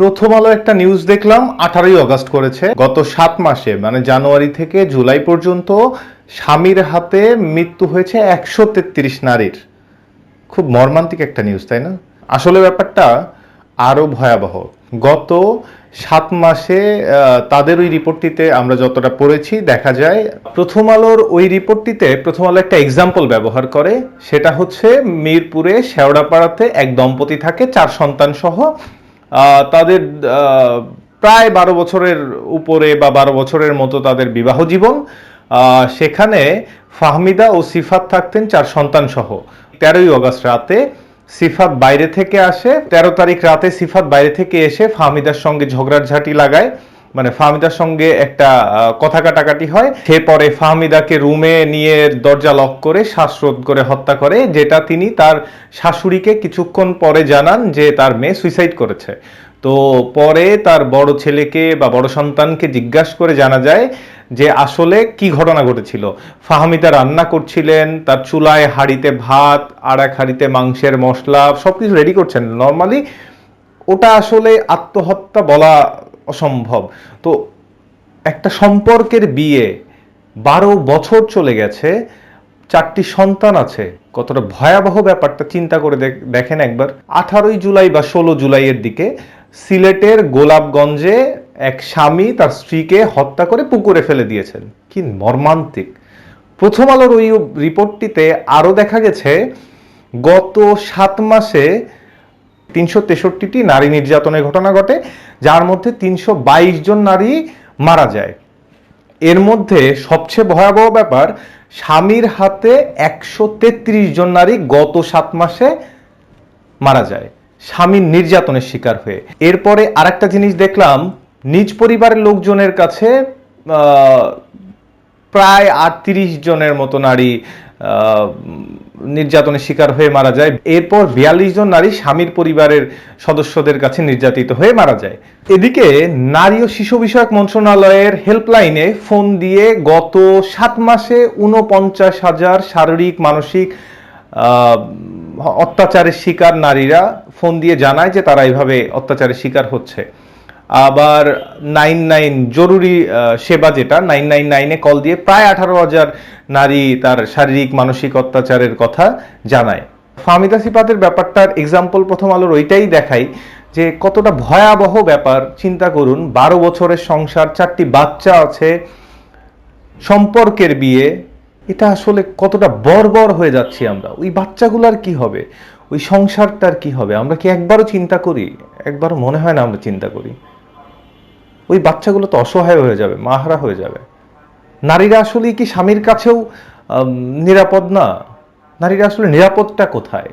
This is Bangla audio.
প্রথম আলো একটা নিউজ দেখলাম, আঠারোই অগস্ট করেছে। গত সাত মাসে মানে জানুয়ারি থেকে জুলাই পর্যন্ত স্বামীর হাতে মৃত্যু হয়েছে একশো তেত্রিশ নারীর। খুব মর্মান্তিক একটা নিউজ তাই না? আসলে ব্যাপারটা আরও ভয়াবহ। গত সাত মাসে তাদের ওই রিপোর্টটিতে আমরা যতটা পড়েছি, দেখা যায় প্রথম আলোর ওই রিপোর্টটিতে প্রথম আলো একটা এক্সাম্পল ব্যবহার করে। সেটা হচ্ছে মিরপুরে, শেওড়াপাড়াতে এক দম্পতি থাকে, চার সন্তান সহ তাদের প্রায় বারো বছরের উপরে বা বারো বছরের মতো তাদের বিবাহ জীবন। সেখানে ফাহমিদা ও সিফাত থাকতেন চার সন্তান সহ। তেরোই অগস্ট রাতে সিফাত বাইরে থেকে আসে। তেরো তারিখ রাতে সিফাত বাইরে থেকে এসে ফাহমিদার সঙ্গে ঝগড়াঝাটি লাগায়। মানে ফাহমিদার সঙ্গে একটা কথা কাটাকাটি হয়। সে পরে ফাহমিদাকে রুমে নিয়ে দরজা লক করে শ্বাসরোধ করে হত্যা করে, যেটা তিনি তার শাশুড়িকে কিছুক্ষণ পরে জানান যে তার মেয়ে সুইসাইড করেছে। তো পরে তার বড় ছেলেকে বা বড় সন্তানকে জিজ্ঞাসা করে জানা যায় যে আসলে কি ঘটনা ঘটেছিল। ফাহমিদা রান্না করছিলেন, তার চুলায় হাঁড়িতে ভাত আর এক হাঁড়িতে মাংসের মশলা, সবকিছু রেডি করছেন। নর্মালি ওটা আসলে আত্মহত্যা বলা অসম্ভব। তো একটা সম্পর্কের বিয়ে বারো বছর চলে গেছে, চারটি সন্তান আছে। কতটা ভয়াবহ ব্যাপারটা চিন্তা করে দেখেন একবার। আঠারোই জুলাই বা ষোলো জুলাইয়ের দিকে সিলেটের গোলাপগঞ্জে এক স্বামী তার স্ত্রীকে হত্যা করে পুকুরে ফেলে দিয়েছেন। কি মর্মান্তিক। প্রথম আলোর ওই রিপোর্টটিতে আরও দেখা গেছে, গত সাত মাসে তিনশো তেষট্টিটি নারী নির্যাতনের ঘটনা ঘটে, যার মধ্যে তিনশো বাইশ জন নারী মারা যায়। এর মধ্যে সবচেয়ে ভয়াবহ ব্যাপার, স্বামীর হাতে একশো তেত্রিশ জন নারী গত সাত মাসে মারা যায়, স্বামীর নির্যাতনের শিকার হয়ে। এরপরে আরেকটা জিনিস দেখলাম, নিজ পরিবারের লোকজনের কাছে প্রায় আটত্রিশ জনের মতো নারী নির্যাতনের শিকার হয়ে মারা যায়। এরপর বিয়াল্লিশ জন নারী স্বামীর পরিবারের সদস্যদের কাছে নির্যাতিত হয়ে মারা যায়। এদিকে নারী ও শিশু বিষয়ক মন্ত্রণালয়ের হেল্পলাইনে ফোন দিয়ে গত সাত মাসে উনপঞ্চাশ হাজার শারীরিক, মানসিক অত্যাচারের শিকার নারীরা ফোন দিয়ে জানায় যে তারা এইভাবে অত্যাচারের শিকার হচ্ছে। আবার নাইন নাইন জরুরি সেবা যেটা, নাইন নাইন নাইনে কল দিয়ে প্রায় আঠারো হাজার নারী তার শারীরিক, মানসিক অত্যাচারের কথা জানায়। ফাহমিদা সিফাতের ব্যাপারটার এক্সাম্পল প্রথম আলোর ওইটাই দেখাই যে কতটা ভয়াবহ ব্যাপার। চিন্তা করুন, বারো বছরের সংসার, চারটি বাচ্চা আছে, সম্পর্কের বিয়ে, এটা আসলে কতটা বর্বর হয়ে যাচ্ছি আমরা। ওই বাচ্চাগুলার কি হবে? ওই সংসারটার কি হবে? আমরা কি একবারও চিন্তা করি? একবারও মনে হয় না আমরা চিন্তা করি। ওই বাচ্চাগুলো তো অসহায় হয়ে যাবে, মাহারা হয়ে যাবে। নারীরা আসলে কি স্বামীর কাছেও নিরাপদ না? নারীরা আসলে নিরাপদটা কোথায়?